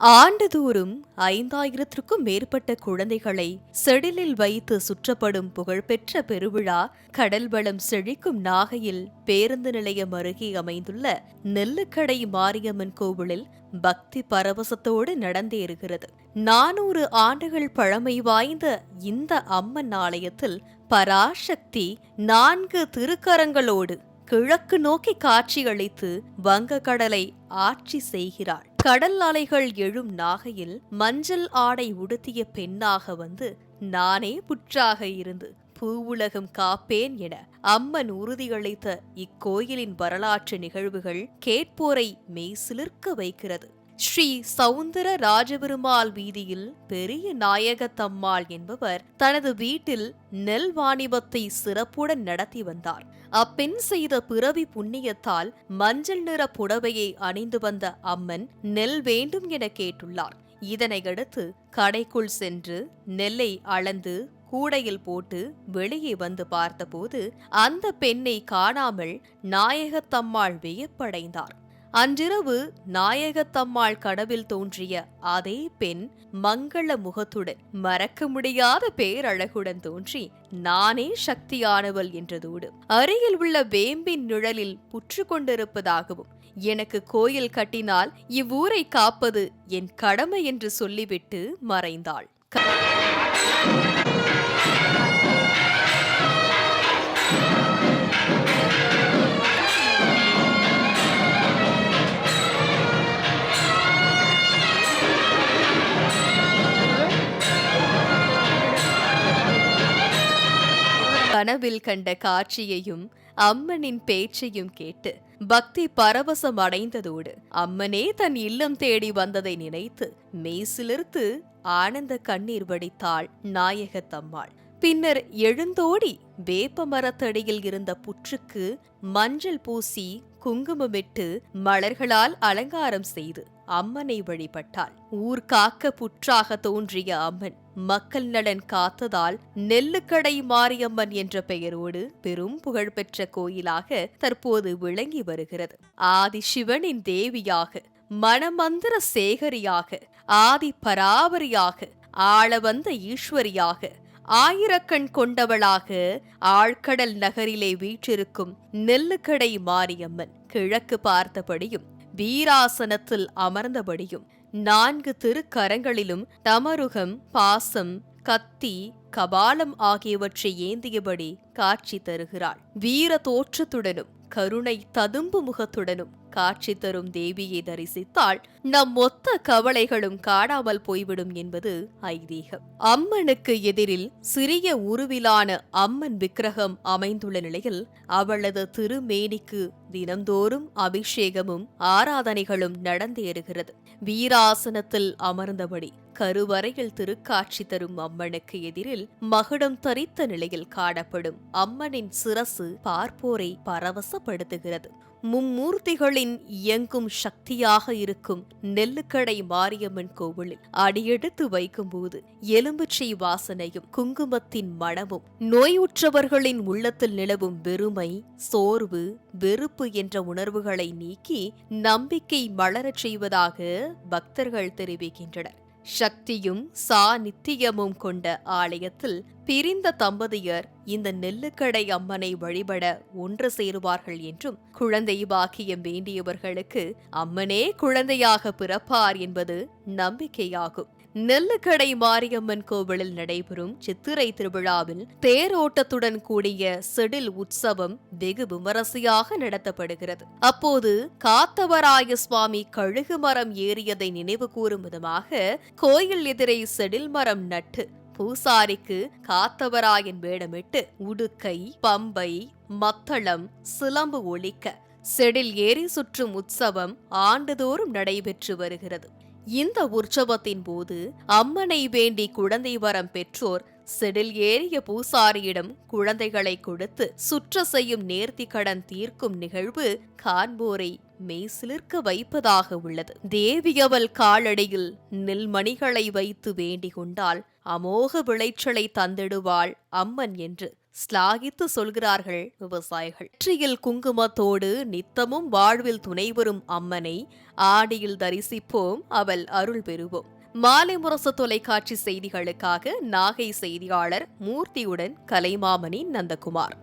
ஆண்டுதோறும் ஐந்தாயிரத்திற்கும் மேற்பட்ட குழந்தைகளை செடிலில் வைத்து சுற்றப்படும் புகழ்பெற்ற பெருவிழா கடல் வளம் செழிக்கும் நாகையில் பேருந்து நிலையம் அருகே அமைந்துள்ள நெல்லுக்கடை மாரியம்மன் கோவிலில் பக்தி பரவசத்தோடு நடந்தேறுகிறது. நானூறு ஆண்டுகள் பழமை வாய்ந்த இந்த அம்மன் ஆலயத்தில் பராசக்தி நான்கு திருக்கரங்களோடு கிழக்கு நோக்கி காட்சியளித்து வங்கக்கடலை ஆட்சி செய்கிறாள். கடல் அலைகள் எழும் நாகையில் மஞ்சள் ஆடை உடுத்திய பெண்ணாக வந்து நானே புற்றாக இருந்து பூவுலகம் காப்பேன் என அம்மன் உறுதியளித்த இக்கோயிலின் வரலாற்று நிகழ்வுகள் கேட்போரை மெய்சிலிர்க்க வைக்கிறது. ஸ்ரீ சவுந்தர ராஜபெருமாள் வீதியில் பெரிய நாயகத்தம்மாள் என்பவர் தனது வீட்டில் நெல் வாணிபத்தை சிறப்புடன் நடத்தி வந்தார். அப்பெண் செய்த பிறவி புண்ணியத்தால் மஞ்சள் நிற புடவையை அணிந்து வந்த அம்மன் நெல் வேண்டும் என கேட்டுள்ளார். இதனையடுத்து கடைக்குள் சென்று நெல்லை அளந்து கூடையில் போட்டு வெளியே வந்து பார்த்தபோது அந்த பெண்ணை காணாமல் நாயகத்தம்மாள் வியப்படைந்தார். அன்றிரவு நாயகத்தம்மாள் கனவில் தோன்றிய அதே பெண் மங்கள முகத்துடன் மறக்க முடியாத பேரழகுடன் தோன்றி நானே சக்தியானவள் என்றதோடு அருகில் உள்ள வேம்பின் நிழலில் புற்று கொண்டிருப்பதாகவும் எனக்கு கோயில் கட்டினால் இவ்வூரை காப்பது என் கடமை என்று சொல்லிவிட்டு மறைந்தாள். கனவில் கண்ட காட்சியையும் அம்மனின் பேச்சையும் கேட்டு பக்தி பரவசம் அடைந்ததோடு அம்மனே தன் இல்லம் தேடி வந்ததை நினைத்து மெய்சிலிர்த்து ஆனந்த கண்ணீர் வடித்தாள் நாயகத்தம்மாள் பின்னர் எழுந்தோடி வேப்ப மரத்தடியில் இருந்த புற்றுக்கு மஞ்சள் பூசி குங்குமமிட்டு மலர்களால் அலங்காரம் செய்து அம்மனை வழிபட்டாள். ஊர் காக்க புற்றாக தோன்றிய அம்மன் மக்கள் நலன் காத்ததால் நெல்லுக்கடை மாரியம்மன் என்ற பெயரோடு பெரும் புகழ்பெற்ற கோயிலாக தற்போது விளங்கி வருகிறது. ஆதி சிவனின் தேவியாக மனமந்திர சேகரியாக ஆதி பராபரியாக ஆளவந்த ஈஸ்வரியாக ஆயிரக்கண் கொண்டவளாக ஆழ்கடல் நகரிலே வீற்றிருக்கும் நெல்லுக்கடை மாரியம்மன் கிழக்கு பார்த்தபடியும் வீராசனத்தில் அமர்ந்தபடியும் நான்கு திருக்கரங்களிலும் தமருகம் பாசம் கத்தி கபாலம் ஆகியவற்றை ஏந்தியபடி காட்சி தருகிறாள். வீர தோற்றத்துடனும் கருணை ததும்பு முகத்துடனும் காட்சி தரும் தேவியை தரிசித்தால் நம் மொத்த கவலைகளும் காணாமல் போய்விடும் என்பது ஐதீகம். அம்மனுக்கு எதிரில் சிறிய உருவிலான அம்மன் விக்கிரகம் அமைந்துள்ள நிலையில் அவளது திருமேனிக்கு தினந்தோறும் அபிஷேகமும் ஆராதனைகளும் நடந்தேறுகிறது. வீராசனத்தில் அமர்ந்தபடி கருவறையில் திருக்காட்சி தரும் அம்மனுக்கு எதிரில் மகுடம் தரித்த நிலையில் காணப்படும் அம்மனின் சிரசு பார்ப்போரை பரவசப்படுத்துகிறது. மும்மூர்த்திகளின் இயங்கும் சக்தியாக இருக்கும் நெல்லுக்கடை மாரியம்மன் கோவிலில் அடியெடுத்து வைக்கும்போது எலும்புச்சை வாசனையும் குங்குமத்தின் மனமும் நோயுற்றவர்களின் உள்ளத்தில் நிலவும் வெறுமை சோர்வு வெறுப்பு என்ற உணர்வுகளை நீக்கி நம்பிக்கை மலரச் செய்வதாக பக்தர்கள் தெரிவிக்கின்றனர். சக்தியும் சா நித்தியமும் கொண்ட ஆலயத்தில் பிரிந்த தம்பதியர் இந்த நெல்லுக்கடை அம்மனை வழிபட ஒன்று சேருவார்கள் என்றும் குழந்தை பாக்கியம் வேண்டியவர்களுக்கு அம்மனே குழந்தையாக பிறப்பார் என்பது நம்பிக்கையாகும். நெல்லுக்கடை மாரியம்மன் கோவிலில் நடைபெறும் சித்திரை திருவிழாவில் தேரோட்டத்துடன் கூடிய செடில் உற்சவம் வெகு விமரசையாக நடத்தப்படுகிறது. அப்போது காத்தவராய சுவாமி கழுகு மரம் ஏறியதை நினைவு கூறும் விதமாக கோயில் எதிரே செடில் மரம் நட்டு பூசாரிக்கு காத்தவராயன் வேடமிட்டு உடுக்கை பம்பை மத்தளம் சிலம்பு ஒழிக்க செடில் ஏறி சுற்றும் உற்சவம் ஆண்டுதோறும் நடைபெற்று வருகிறது. இந்த உற்சவத்தின் போது அம்மனை வேண்டி குழந்தை வரம் பெற்றோர் செடில் ஏறிய பூசாரியிடம் குழந்தைகளை கொடுத்து சுற்ற செய்யும் நேர்த்தி கடன் தீர்க்கும் நிகழ்வு காண்போரை மெய்சிலிர்க்க வைப்பதாக உள்ளது. தேவியவள் காலடியில் நெல்மணிகளை வைத்து வேண்டிக் கொண்டால் அமோக விளைச்சலை தந்திடுவாள் அம்மன் என்று ஸ்லாகித்து சொல்கிறார்கள் விவசாயிகள். வெற்றியில் குங்குமத்தோடு நித்தமும் வாழ்வில் துணைவரும் அம்மனை ஆடியில் தரிசிப்போம் அவள் அருள் பெறுவோம். மாலை முரசு தொலைக்காட்சி செய்திகளுக்காக நாகை செய்தியாளர் மூர்த்தியுடன் கலைமாமணி நந்தகுமார்.